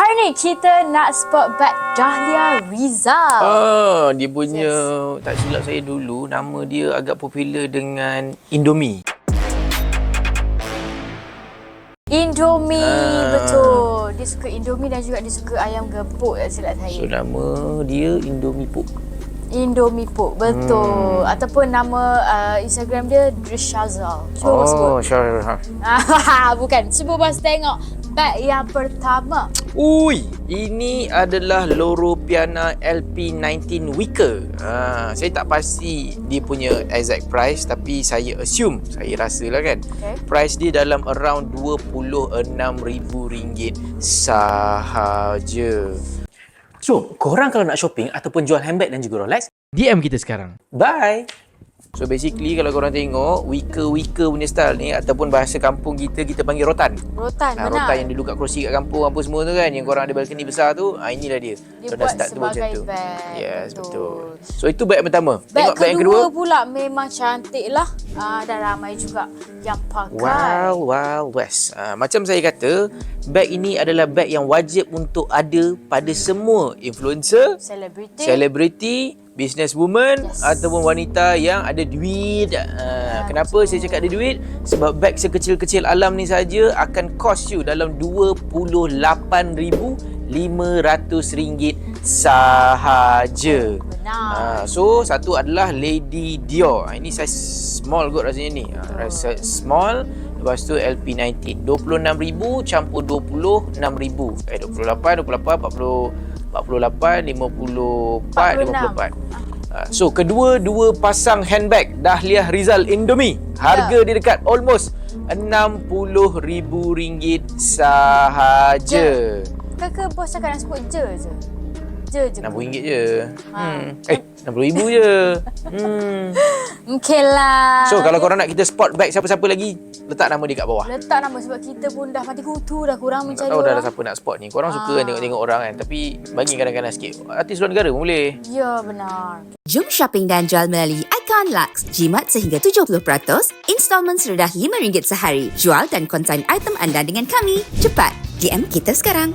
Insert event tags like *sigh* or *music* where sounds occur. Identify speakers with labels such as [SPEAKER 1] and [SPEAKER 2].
[SPEAKER 1] Hari ni kita nak spot back Dahlia Rizal.
[SPEAKER 2] Ah, dia punya tak silap saya dulu nama dia agak popular dengan Indomie.
[SPEAKER 1] Indomie,
[SPEAKER 2] Ah.
[SPEAKER 1] betul. Dia suka Indomie dan juga dia suka ayam gepuk tak silap
[SPEAKER 2] So
[SPEAKER 1] saya.
[SPEAKER 2] nama dia Indomie Pop.
[SPEAKER 1] Indomie Pop, betul.
[SPEAKER 2] Hmm.
[SPEAKER 1] Ataupun nama uh, Instagram dia Drishazal. Cuba.
[SPEAKER 2] Oh, sure.
[SPEAKER 1] Ah, *laughs* Bukan. Cuba bos tengok bag yang pertama.
[SPEAKER 2] Ui, ini adalah Loro Piana LP19 Wicker. Ha, saya tak pasti dia punya exact price tapi saya assume, saya rasa lah kan.
[SPEAKER 1] Okay.
[SPEAKER 2] Price dia dalam around RM26,000 sahaja. So, korang kalau nak shopping ataupun jual handbag dan juga Rolex, DM kita sekarang. Bye! So basically kalau korang tengok Wicker-wicker punya style ni Ataupun bahasa kampung kita Kita panggil rotan
[SPEAKER 1] Rotan, benar.
[SPEAKER 2] rotan yang dulu kat kerusi kat kampung apa semua tu kan Yang korang ada balcony besar tu ah, Inilah dia
[SPEAKER 1] Dia
[SPEAKER 2] Dorang
[SPEAKER 1] buat
[SPEAKER 2] start tu macam
[SPEAKER 1] sebagai
[SPEAKER 2] tu.
[SPEAKER 1] bag,
[SPEAKER 2] Yes
[SPEAKER 1] betul.
[SPEAKER 2] betul. So itu bag pertama
[SPEAKER 1] Bag
[SPEAKER 2] Tengok
[SPEAKER 1] kedua,
[SPEAKER 2] bag yang kedua
[SPEAKER 1] pula memang cantik lah. Ah, dan ramai juga yang pakai.
[SPEAKER 2] Wow, wow, west. Uh, macam saya kata, bag ini adalah bag yang wajib untuk ada pada semua influencer,
[SPEAKER 1] Selebriti.
[SPEAKER 2] selebriti, businesswoman
[SPEAKER 1] Yes.
[SPEAKER 2] ataupun wanita yang ada duit. Uh, kenapa saya cakap ada duit? Sebab bag sekecil-kecil alam ni saja akan cost you dalam RM28,500 sahaja.
[SPEAKER 1] Benar.
[SPEAKER 2] Ah, so satu adalah Lady Dior. Ah, ini size small kot rasanya ni. Ah, rasa small. Lepas tu LP19 26,000 campur 26,000 Eh 28, 28, 40 48, 54, 54 Ah, So kedua dua pasang handbag Dahlia Rizal Indomie Harga
[SPEAKER 1] Ya.
[SPEAKER 2] dia dekat almost RM60,000 sahaja
[SPEAKER 1] Kakak bos cakap nak sebut je je. Je je.
[SPEAKER 2] RM60 je
[SPEAKER 1] Ha.
[SPEAKER 2] hmm. Eh RM60,000 je hmm.
[SPEAKER 1] Okey lah.
[SPEAKER 2] So kalau korang nak kita spot bag siapa-siapa lagi Letak nama dia kat bawah
[SPEAKER 1] Letak nama sebab kita pun dah mati kutu dah kurang
[SPEAKER 2] Tak
[SPEAKER 1] mencari
[SPEAKER 2] tahu dah
[SPEAKER 1] orang.
[SPEAKER 2] ada siapa nak spot ni Korang suka
[SPEAKER 1] Ah.
[SPEAKER 2] kan tengok-tengok orang kan Tapi bagi kadang-kadang sikit Artis luar negara pun boleh
[SPEAKER 1] Ya benar.
[SPEAKER 3] Jom shopping dan jual melalui Icon Lux. Jimat sehingga 70%, installment serendah RM5 sehari. Jual dan konsign item anda dengan kami. Cepat, DM kita sekarang.